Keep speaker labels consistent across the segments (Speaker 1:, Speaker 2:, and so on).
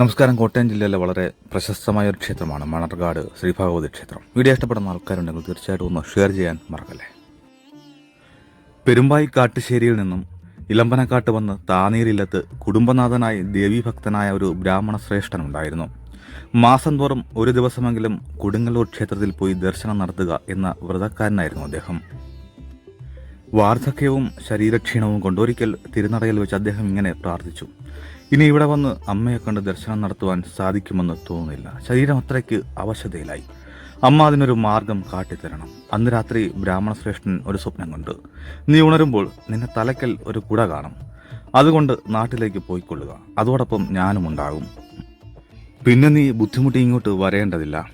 Speaker 1: നമസ്കാരം. കോട്ടയം ജില്ലയിലെ വളരെ പ്രശസ്തമായ ഒരു ക്ഷേത്രമാണ് മണർകാട് ശ്രീ ഭഗവതി ക്ഷേത്രം. വീഡിയോ ഇഷ്ടപ്പെടുന്ന ആൾക്കാരുണ്ടെങ്കിൽ തീർച്ചയായിട്ടും ഒന്ന് ഷെയർ ചെയ്യാൻ മറക്കല്ലേ? പെരുമ്പായി കാട്ടുശ്ശേരിയിൽ നിന്നും ഇളമ്പനക്കാട്ട് വന്ന് താനീരില്ലത്ത് കുടുംബനാഥനായി ദേവീഭക്തനായ ഒരു ബ്രാഹ്മണ ശ്രേഷ്ഠനുണ്ടായിരുന്നു മാസം തോറും ഒരു ദിവസമെങ്കിലും കൊടുങ്ങല്ലൂർ ക്ഷേത്രത്തിൽ പോയി ദർശനം നടത്തുക എന്ന വ്രതക്കാരനായിരുന്നു അദ്ദേഹം. വാർദ്ധക്യവും ശരീരക്ഷീണവും കൊണ്ടൊരിക്കൽ തിരുനടയിൽ വെച്ച് അദ്ദേഹം ഇങ്ങനെ പ്രാർത്ഥിച്ചു. ഇനി ഇവിടെ വന്ന് അമ്മയെ കണ്ട് ദർശനം നടത്തുവാൻ സാധിക്കുമെന്ന് തോന്നുന്നില്ല. ശരീരം അത്രയ്ക്ക് അവശതയിലായി. അമ്മ അതിനൊരു മാർഗം കാട്ടിത്തരണം. അന്ന് രാത്രി ബ്രാഹ്മണ ശ്രേഷ്ഠൻ ഒരു സ്വപ്നം കണ്ടു. നീ ഉണരുമ്പോൾ നിന്റെ തലയ്ക്കൽ ഒരു കുട കാണും. അതുകൊണ്ട് നാട്ടിലേക്ക് പോയിക്കൊള്ളുക. അതോടൊപ്പം ഞാനും ഉണ്ടാകും. പിന്നെ നീ ബുദ്ധിമുട്ടി ഇങ്ങോട്ട് വരേണ്ടതില്ല.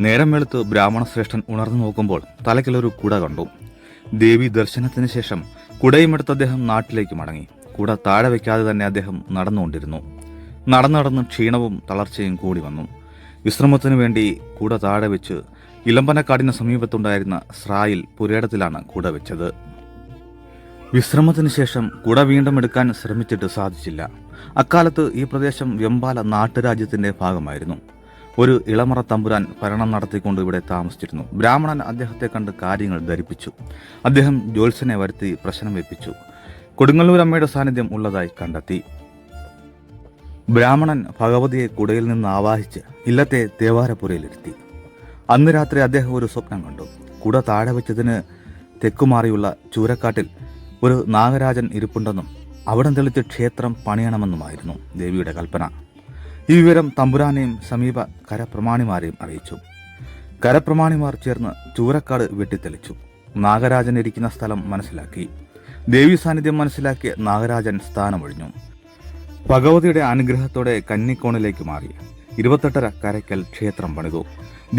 Speaker 1: നേരം വെളുത്ത് ബ്രാഹ്മണ ശ്രേഷ്ഠൻ ഉണർന്നു നോക്കുമ്പോൾ തലയ്ക്കലൊരു കുട കണ്ടു. ദേവി ദർശനത്തിന് ശേഷം കുടയുമെടുത്ത് അദ്ദേഹം നാട്ടിലേക്ക് മടങ്ങി. കുട താഴെ വയ്ക്കാതെ തന്നെ അദ്ദേഹം നടന്നുകൊണ്ടിരുന്നു. നടന്നടന്ന് ക്ഷീണവും തളർച്ചയും കൂടി വന്നു. വിശ്രമത്തിനു വേണ്ടി കുട താഴെ വെച്ച് ഇളമ്പനക്കാടിന് സമീപത്തുണ്ടായിരുന്ന സ്രായിൽ പുരേടത്തിലാണ് കുട വെച്ചത്. വിശ്രമത്തിന് ശേഷം കുട വീണ്ടും എടുക്കാൻ ശ്രമിച്ചിട്ട് സാധിച്ചില്ല. അക്കാലത്ത് ഈ പ്രദേശം വെമ്പാല നാട്ടുരാജ്യത്തിന്റെ ഭാഗമായിരുന്നു. ഒരു ഇളമറ തമ്പുരാൻ ഭരണം നടത്തിക്കൊണ്ട് ഇവിടെ താമസിച്ചിരുന്നു. ബ്രാഹ്മണൻ അദ്ദേഹത്തെ കണ്ട് കാര്യങ്ങൾ ധരിപ്പിച്ചു. അദ്ദേഹം ജ്യോത്സനെ വരുത്തി പ്രശ്നം വെപ്പിച്ചു കൊടുങ്ങല്ലൂർ അമ്മയുടെ സാന്നിധ്യം ഉള്ളതായി കണ്ടെത്തി. ബ്രാഹ്മണൻ ഭഗവതിയെ കുടയിൽ നിന്ന് ആവാഹിച്ച് ഇല്ലത്തെ തേവാരപ്പുരയിലിരുത്തി. അന്ന് രാത്രി അദ്ദേഹം ഒരു സ്വപ്നം കണ്ടു. കുട താഴെ വെച്ചതിന് തെക്കുമാറിയുള്ള ചൂരക്കാട്ടിൽ ഒരു നാഗരാജൻ ഇരിപ്പുണ്ടെന്നും അവിടം തെളിച്ച് ക്ഷേത്രം പണിയണമെന്നുമായിരുന്നു ദേവിയുടെ കൽപ്പന. ഈ വിവരം തമ്പുരാനെയും സമീപ കരപ്രമാണിമാരെയും അറിയിച്ചു. കരപ്രമാണിമാർ ചേർന്ന് ചൂരക്കാട് വെട്ടിത്തെളിച്ചു. നാഗരാജൻ ഇരിക്കുന്ന സ്ഥലം മനസ്സിലാക്കി. ദേവി സാന്നിധ്യം മനസ്സിലാക്കിയ നാഗരാജൻ സ്ഥാനമൊഴിഞ്ഞു. ഭഗവതിയുടെ അനുഗ്രഹത്തോടെ കന്നിക്കോണിലേക്ക് മാറി. ഇരുപത്തെട്ടര കരയ്ക്കൽ ക്ഷേത്രം പണിതു.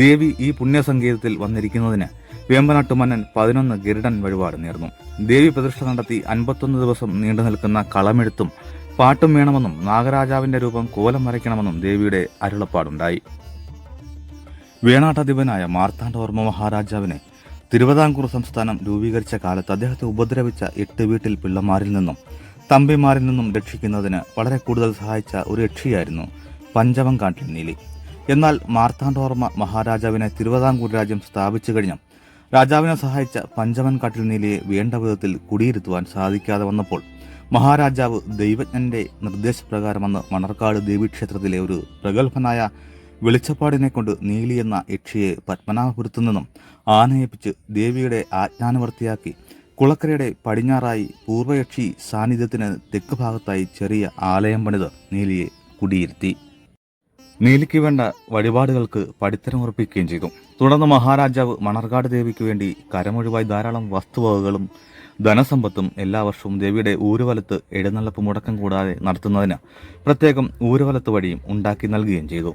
Speaker 1: ദേവി ഈ പുണ്യസങ്കേതത്തിൽ വന്നിരിക്കുന്നതിന് വേമ്പനാട്ടുമന്നൻ പതിനൊന്ന് ഗരുഡൻ വഴിപാട് നേർന്നു. ദേവി പ്രതിഷ്ഠ നടത്തി അൻപത്തൊന്ന് ദിവസം നീണ്ടു നിൽക്കുന്ന കളമെഴുത്തും പാട്ടും വേണമെന്നും നാഗരാജാവിന്റെ രൂപം കോലം വരയ്ക്കണമെന്നും ദേവിയുടെ അരുളപ്പാടുണ്ടായി. വേണാട്ടധിപനായ മാർത്താണ്ഡവർമ്മ മഹാരാജാവിനെ തിരുവിതാംകൂർ സംസ്ഥാനം രൂപീകരിച്ച കാലത്ത് അദ്ദേഹത്തെ ഉപദ്രവിച്ച എട്ട് വീട്ടിൽ പിള്ളമാരിൽ നിന്നും തമ്പിമാരിൽ നിന്നും രക്ഷിക്കുന്നതിന് വളരെ കൂടുതൽ സഹായിച്ച ഒരു യക്ഷിയായിരുന്നു പഞ്ചവങ്കാട്ടിൽ നീലി. എന്നാൽ മാർത്താണ്ഡവർമ്മ മഹാരാജാവിനെ തിരുവിതാംകൂർ രാജ്യം സ്ഥാപിച്ചു കഴിഞ്ഞ രാജാവിനെ സഹായിച്ച പഞ്ചവൻകാട്ടിൽ നീലിയെ വേണ്ട വിധത്തിൽ കുടിയിരുത്തുവാൻ സാധിക്കാതെ വന്നപ്പോൾ മഹാരാജാവ് ദൈവജ്ഞന്റെ നിർദ്ദേശപ്രകാരം അന്ന് മണർക്കാട് ദേവീക്ഷേത്രത്തിലെ ഒരു പ്രഗത്ഭനായ വെളിച്ചപ്പാടിനെ കൊണ്ട് നീലി എന്ന യക്ഷിയെ പത്മനാഭപുരത്തു നിന്നും ആനയിപ്പിച്ച് ദേവിയുടെ ആജ്ഞാനവർത്തിയാക്കി കുളക്കരയുടെ പടിഞ്ഞാറായി പൂർവയക്ഷി സാന്നിധ്യത്തിന് തെക്ക് ഭാഗത്തായി ചെറിയ ആലയം പണിത് നീലിയെ കുടിയിരുത്തി. നീലിക്ക് വേണ്ട വഴിപാടുകൾക്ക് പടിത്തരമുറപ്പിക്കുകയും ചെയ്തു. തുടർന്ന് മഹാരാജാവ് മണർകാട് ദേവിക്ക് വേണ്ടി കരമൊഴിവായി ധാരാളം വസ്തുവകകളും ധനസമ്പത്തും എല്ലാ വർഷവും ദേവിയുടെ ഊരുവലത്ത് എഴുന്നള്ളപ്പ് മുടക്കം കൂടാതെ നടത്തുന്നതിന് പ്രത്യേകം ഊരുവലത്ത് വഴിയും ഉണ്ടാക്കി നൽകുകയും ചെയ്തു.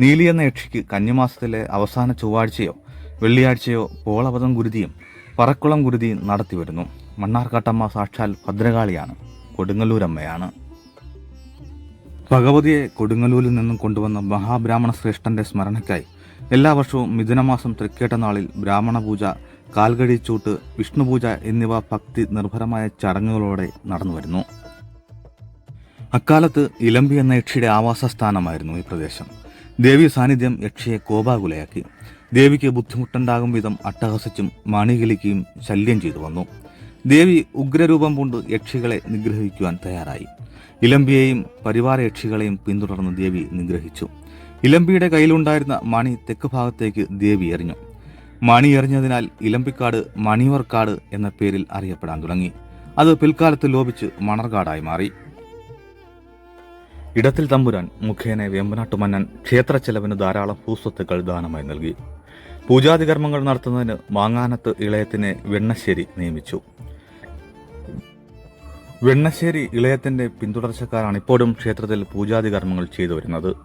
Speaker 1: നീലി എന്ന യക്ഷിക്ക് കന്നിമാസത്തിലെ അവസാന ചൊവ്വാഴ്ചയോ വെള്ളിയാഴ്ചയോ പോളവതം ഗുരുതിയും പറക്കുളം ഗുരുതിയും നടത്തി വരുന്നു. മണ്ണാർക്കാട്ടമ്മ സാക്ഷാൽ ഭദ്രകാളിയാണ്. കൊടുങ്ങല്ലൂരമ്മയാണ്. ഭഗവതിയെ കൊടുങ്ങല്ലൂരിൽ നിന്നും കൊണ്ടുവന്ന മഹാബ്രാഹ്മണ ശ്രേഷ്ഠന്റെ സ്മരണയ്ക്കായി എല്ലാ വർഷവും മിഥുനമാസം തൃക്കേട്ട നാളിൽ ബ്രാഹ്മണ പൂജ കാൽകഴിച്ചൂട്ട് വിഷ്ണുപൂജ എന്നിവ ഭക്തി നിർഭരമായ ചടങ്ങുകളോടെ നടന്നുവരുന്നു അക്കാലത്ത് ഇലമ്പി എന്ന യക്ഷിയുടെ ആവാസ സ്ഥാനമായിരുന്നു ഈ പ്രദേശം. ദേവി സാന്നിധ്യം യക്ഷിയെ കോപാകുലയാക്കി. ദേവിക്ക് ബുദ്ധിമുട്ടുണ്ടാകും വിധം അട്ടഹസിച്ചും മണികിളിക്കുകയും ശല്യം ചെയ്തു വന്നു. ദേവി ഉഗ്രരൂപം കൊണ്ട് യക്ഷികളെ നിഗ്രഹിക്കുവാൻ തയ്യാറായി. ഇലമ്പിയെയും പരിവാര യക്ഷികളെയും പിന്തുടർന്ന് ദേവി നിഗ്രഹിച്ചു. ഇലമ്പിയുടെ കയ്യിലുണ്ടായിരുന്ന മണി തെക്ക് ഭാഗത്തേക്ക് ദേവി എറിഞ്ഞു. മണി എറിഞ്ഞതിനാൽ ഇലമ്പിക്കാട് മണിവർക്കാട് എന്ന പേരിൽ അറിയപ്പെടാൻ തുടങ്ങി. അത് പിൽക്കാലത്ത് ലോപിച്ച് മണർകാടായി മാറി. ഇടത്തിൽ തമ്പുരാൻ മുഖേന വേമ്പനാട്ടുമന്നൻ ക്ഷേത്ര ചെലവിന് ധാരാളം ഭൂസ്വത്തുക്കൾ ദാനമായി നൽകി. പൂജാതി കർമ്മങ്ങൾ നടത്തുന്നതിന് മാങ്ങാനത്ത് ഇളയത്തിനെ വെണ്ണശ്ശേരി നിയമിച്ചു. വെണ്ണശ്ശേരി ഇളയത്തിന്റെ പിന്തുടർച്ചക്കാരാണ് ഇപ്പോഴും ക്ഷേത്രത്തിൽ പൂജാതി കർമ്മങ്ങൾ ചെയ്തു വരുന്നത്.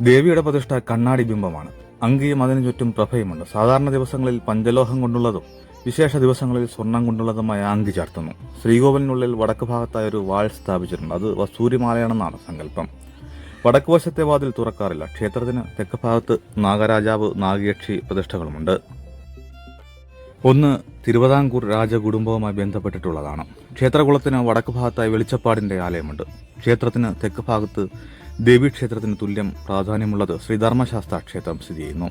Speaker 1: ദേവിയുടെ പ്രതിഷ്ഠ കണ്ണാടി ബിംബമാണ്. അങ്കിയും അതിനു ചുറ്റും പ്രഭയുമുണ്ട്. സാധാരണ ദിവസങ്ങളിൽ പഞ്ചലോഹം കൊണ്ടുള്ളതും വിശേഷ ദിവസങ്ങളിൽ സ്വർണം കൊണ്ടുള്ളതുമായ അങ്കി ചാർത്തുന്നു. ശ്രീകോവിലിനുള്ളിൽ വടക്ക് ഭാഗത്തായ ഒരു വാൾ സ്ഥാപിച്ചിട്ടുണ്ട്. അത് വസൂരിമാലയാണെന്നാണ് സങ്കല്പം. വടക്ക് വശത്തെ വാതിൽ തുറക്കാറില്ല. ക്ഷേത്രത്തിന് തെക്ക് ഭാഗത്ത് നാഗരാജാവ് നാഗയക്ഷി പ്രതിഷ്ഠകളുമുണ്ട്. ഒന്ന് തിരുവിതാംകൂർ രാജകുടുംബവുമായി ബന്ധപ്പെട്ടിട്ടുള്ളതാണ്. ക്ഷേത്രകുളത്തിന് വടക്ക് ഭാഗത്തായി വെളിച്ചപ്പാടിന്റെ ആലയമുണ്ട്. ക്ഷേത്രത്തിന് തെക്ക് ഭാഗത്ത് ദേവീക്ഷേത്രത്തിന് തുല്യം പ്രാധാന്യമുള്ളത് ശ്രീധർമ്മശാസ്ത്ര ക്ഷേത്രം സ്ഥിതി ചെയ്യുന്നു.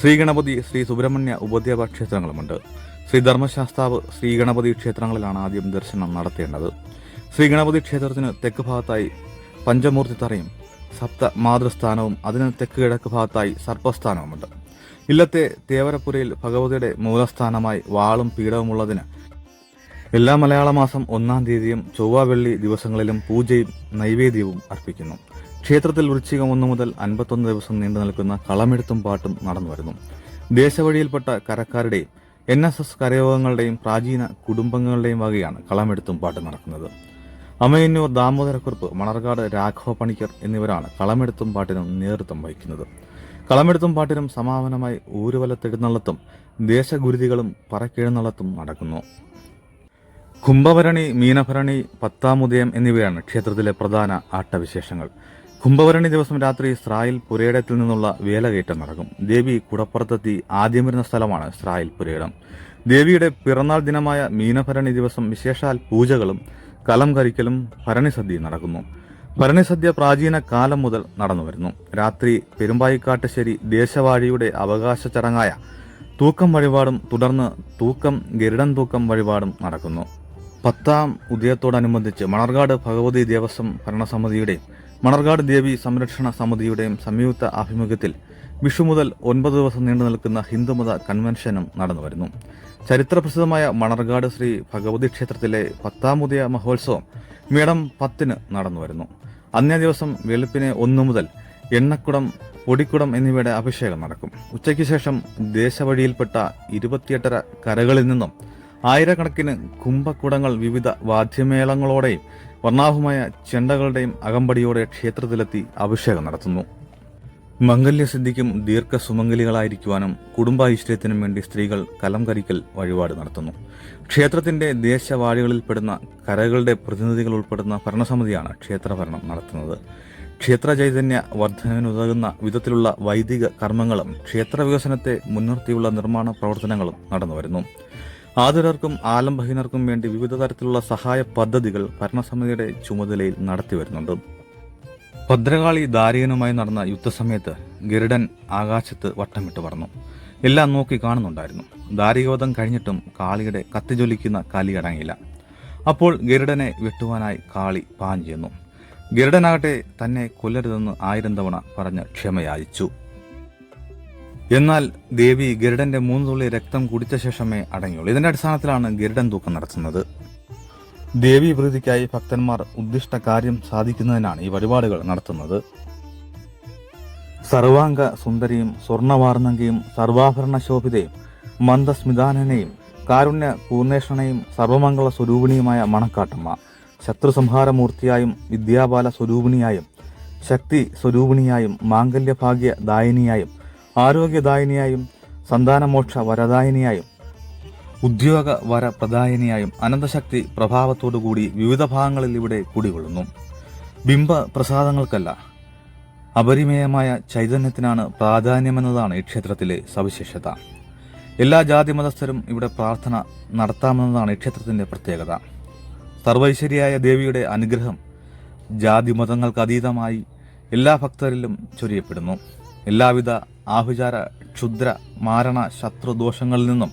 Speaker 1: ശ്രീഗണപതി ശ്രീ സുബ്രഹ്മണ്യ ഉപദേവ ക്ഷേത്രങ്ങളുമുണ്ട് ശ്രീ ധർമ്മശാസ്താവ് ശ്രീഗണപതി ക്ഷേത്രങ്ങളിലാണ് ആദ്യം ദർശനം നടത്തേണ്ടത്. ശ്രീഗണപതി ക്ഷേത്രത്തിന് തെക്ക് ഭാഗത്തായി പഞ്ചമൂർത്തി തറയും സപ്ത മാതൃസ്ഥാനവും അതിന് തെക്ക് കിഴക്ക് ഭാഗത്തായി സർപ്പസ്ഥാനവുമുണ്ട്. ഇല്ലത്തെ തേവരപ്പുരയിൽ ഭഗവതിയുടെ മൂലസ്ഥാനമായി വാളും പീഠവുമുള്ളതിന് എല്ലാ മലയാള മാസം ഒന്നാം തീയതിയും ചൊവ്വ വെള്ളി ദിവസങ്ങളിലും പൂജയും നൈവേദ്യവും അർപ്പിക്കുന്നു. ക്ഷേത്രത്തിൽ വൃശ്ചികം ഒന്നു മുതൽ അൻപത്തൊന്ന് ദിവസം നീണ്ടു നിൽക്കുന്ന കളമെഴുത്തും പാട്ടും നടന്നു വരുന്നു ദേശവഴിയിൽപ്പെട്ട കരക്കാരുടെയും എൻ എസ് എസ് കരയോഗങ്ങളുടെയും പ്രാചീന കുടുംബങ്ങളുടെയും വകയാണ് കളമെടുത്തും പാട്ട് നടക്കുന്നത്. അമയന്നൂർ ദാമോദരക്കുറുപ്പ് മണർകാട് രാഘവ പണിക്കർ എന്നിവരാണ് കളമെടുത്തും പാട്ടിനും നേതൃത്വം വഹിക്കുന്നത്. കളമെടുത്തും പാട്ടിനും സമാപനമായി ഊരുവലത്തെഴുന്നള്ളത്തും ദേശഗുരുതികളും പറക്കെഴുന്നള്ളത്തും നടക്കുന്നു. കുംഭഭരണി മീനഭരണി പത്താമുദയം എന്നിവയാണ് ക്ഷേത്രത്തിലെ പ്രധാന ആട്ടവിശേഷങ്ങൾ. കുംഭഭരണി ദിവസം രാത്രി സ്രായിൽ പുരയിടത്തിൽ നിന്നുള്ള വേലകയറ്റം നടക്കും. ദേവി കുടപ്പുറത്തെത്തി ആദ്യം വരുന്ന സ്ഥലമാണ് സ്രായിൽ പുരയിടം. ദേവിയുടെ പിറന്നാൾ ദിനമായ മീനഭരണി ദിവസം വിശേഷാൽ പൂജകളും കലം കരിക്കലും ഭരണിസദ്യയും നടക്കുന്നു. ഭരണിസദ്യ പ്രാചീന കാലം മുതൽ നടന്നുവരുന്നു. രാത്രി പെരുമ്പായിക്കാട്ടുശ്ശേരി ദേശവാഴിയുടെ അവകാശ ചടങ്ങായ തൂക്കം വഴിപാടും തുടർന്ന് തൂക്കം ഗരുഡൻ തൂക്കം വഴിപാടും നടക്കുന്നു. പത്താം ഉദയത്തോടനുബന്ധിച്ച് മണർകാട് ഭഗവതി ദേവസ്വം ഭരണസമിതിയുടെയും മണർകാട് ദേവി സംരക്ഷണ സമിതിയുടെയും സംയുക്ത ആഭിമുഖ്യത്തിൽ വിഷു മുതൽ ഒൻപത് ദിവസം നീണ്ടു നിൽക്കുന്ന ഹിന്ദുമത കൺവെൻഷനും നടന്നുവരുന്നു ചരിത്രപ്രസിദ്ധമായ മണർകാട് ശ്രീ ഭഗവതി ക്ഷേത്രത്തിലെ പത്താം ഉദയ മഹോത്സവം മേടം പത്തിന് നടന്നുവരുന്നു അന്നേ ദിവസം വെളുപ്പിന് ഒന്നു മുതൽ എണ്ണക്കുടം പൊടിക്കുടം എന്നിവയുടെ അഭിഷേകം നടക്കും. ഉച്ചയ്ക്ക് ശേഷം ദേശവഴിയിൽപ്പെട്ട ഇരുപത്തിയെട്ടര കരകളിൽ നിന്നും ആയിരക്കണക്കിന് കുംഭക്കുടങ്ങൾ വിവിധ വാദ്യമേളങ്ങളോടെയും വർണാഭമായ ചെണ്ടകളുടെയും അകമ്പടിയോടെ ക്ഷേത്രത്തിലെത്തി അഭിഷേകം നടത്തുന്നു. മംഗല്യസിദ്ധിക്കും ദീർഘസുമംഗലികളായിരിക്കുവാനും കുടുംബ ഐശ്വര്യത്തിനും വേണ്ടി സ്ത്രീകൾ കലം കരിക്കൽ വഴിപാട് നടത്തുന്നു. ക്ഷേത്രത്തിന്റെ ദേശവാഴികളിൽപ്പെടുന്ന കരകളുടെ പ്രതിനിധികൾ ഉൾപ്പെടുന്ന ഭരണസമിതിയാണ് ക്ഷേത്രഭരണം നടത്തുന്നത്. ക്ഷേത്ര ചൈതന്യ വർധനവിനുതകുന്ന വിധത്തിലുള്ള വൈദിക കർമ്മങ്ങളും ക്ഷേത്ര വികസനത്തെ മുൻനിർത്തിയുള്ള നിർമ്മാണ പ്രവർത്തനങ്ങളും നടന്നുവരുന്നു. ആതുരർക്കും ആലംബഹീനർക്കും വേണ്ടി വിവിധ തരത്തിലുള്ള സഹായ പദ്ധതികൾ ഭരണസമിതിയുടെ ചുമതലയിൽ നടത്തിവരുന്നുണ്ട് ഭദ്രകാളി ദാരികനുമായി നടന്ന യുദ്ധസമയത്ത് ഗരുഡൻ ആകാശത്ത് വട്ടമിട്ട് പറന്നു. എല്ലാം നോക്കി കാണുന്നുണ്ടായിരുന്നു. ദാരികവധം കഴിഞ്ഞിട്ടും കാളിയുടെ കത്തിജ്വലിക്കുന്ന കലി അടങ്ങിയില്ല. അപ്പോൾ ഗരുഡനെ വെട്ടുവാനായി കാളി പാഞ്ഞു ചെന്നു. ഗരുഡനാകട്ടെ തന്നെ കൊല്ലരുതെന്ന് ആയിരം തവണ പറഞ്ഞ് ക്ഷമയാചിച്ചു എന്നാൽ ദേവി ഗരുഡന്റെ മൂന്ന് തുള്ളി രക്തം കുടിച്ച ശേഷമേ അടങ്ങിയുള്ളൂ. ഇതിന്റെ അടിസ്ഥാനത്തിലാണ് ഗരുഡൻ തൂക്കം നടത്തുന്നത്. ദേവി പ്രീതിക്കായി ഭക്തന്മാർ ഉദ്ദിഷ്ട കാര്യം സാധിക്കുന്നതിനാണ് ഈ വഴിപാടുകൾ നടത്തുന്നത്. സർവാംഗ സുന്ദരിയും സ്വർണവാർണങ്കയും സർവാഭരണ ശോഭിതയും മന്ദസ്മിതാനനെയും കാരുണ്യ പൂർണേഷണയും സർവമംഗള സ്വരൂപിണിയുമായ മണക്കാട്ടമ്മ ശത്രുസംഹാരമൂർത്തിയായും വിദ്യാബാല സ്വരൂപിണിയായും ശക്തി സ്വരൂപിണിയായും മാംഗല്യഭാഗ്യ ദായിനിയായും ആരോഗ്യദായിനിയായും സന്താനമോക്ഷ വരദായിനിയായും ഉദ്യോഗ വര പ്രദായനിയായും അനന്തശക്തി പ്രഭാവത്തോടുകൂടി വിവിധ ഭാഗങ്ങളിൽ ഇവിടെ കുടികൊള്ളുന്നു. ബിംബ പ്രസാദങ്ങൾക്കല്ല അപരിമേയമായ ചൈതന്യത്തിനാണ് പ്രാധാന്യമെന്നതാണ് ഈ ക്ഷേത്രത്തിലെ സവിശേഷത. എല്ലാ ജാതി മതസ്ഥരും ഇവിടെ പ്രാർത്ഥന നടത്താമെന്നതാണ് ഈ ക്ഷേത്രത്തിന്റെ പ്രത്യേകത. സർവൈശ്വര്യായ ദേവിയുടെ അനുഗ്രഹം ജാതി മതങ്ങൾക്ക് അതീതമായി എല്ലാ ഭക്തരിലും ചൊരിയപ്പെടുന്നു. എല്ലാവിധ ആഭിചാര ക്ഷുദ്ര മാരണ ശത്രുദോഷങ്ങളിൽ നിന്നും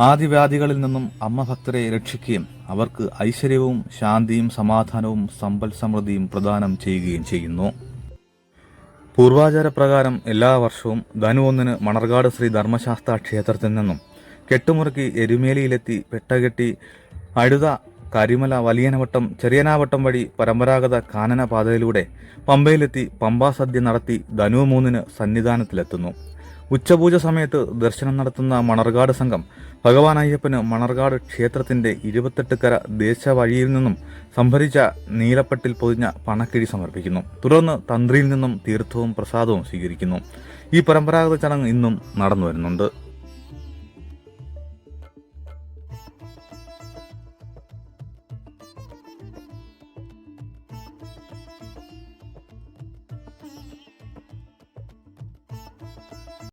Speaker 1: ആദിവ്യാധികളിൽ നിന്നും അമ്മ ഭക്തരെ രക്ഷിക്കുകയും അവർക്ക് ഐശ്വര്യവും ശാന്തിയും സമാധാനവും സമ്പൽ സമൃദ്ധിയും പ്രദാനം ചെയ്യുകയും ചെയ്യുന്നു. പൂർവാചാരപ്രകാരം എല്ലാ വർഷവും ധനു ഒന്നിന് മണർകാട് ശ്രീ ധർമ്മശാസ്ത്ര ക്ഷേത്രത്തിൽ നിന്നും കെട്ടുമുറുക്കി എരുമേലിയിലെത്തി പെട്ടകെട്ടി അഴുത കരിമല വലിയനവട്ടം ചെറിയനാവട്ടം വഴി പരമ്പരാഗത കാനന പാതയിലൂടെ പമ്പയിലെത്തി പമ്പാ സദ്യ നടത്തി ധനു മൂന്നിന് സന്നിധാനത്തിലെത്തുന്നു. ഉച്ചപൂജ സമയത്ത് ദർശനം നടത്തുന്ന മണർകാട് സംഘം ഭഗവാൻ അയ്യപ്പന് മണർകാട് ക്ഷേത്രത്തിന്റെ ഇരുപത്തെട്ട് കര ദേശവഴിയിൽ നിന്നും സംഭരിച്ച നീലപ്പട്ടിൽ പൊതിഞ്ഞ പണക്കിഴി സമർപ്പിക്കുന്നു. തുടർന്ന് തന്ത്രിയിൽ നിന്നും തീർത്ഥവും പ്രസാദവും സ്വീകരിക്കുന്നു. ഈ പരമ്പരാഗത ചടങ്ങ് ഇന്നും നടന്നു വരുന്നുണ്ട്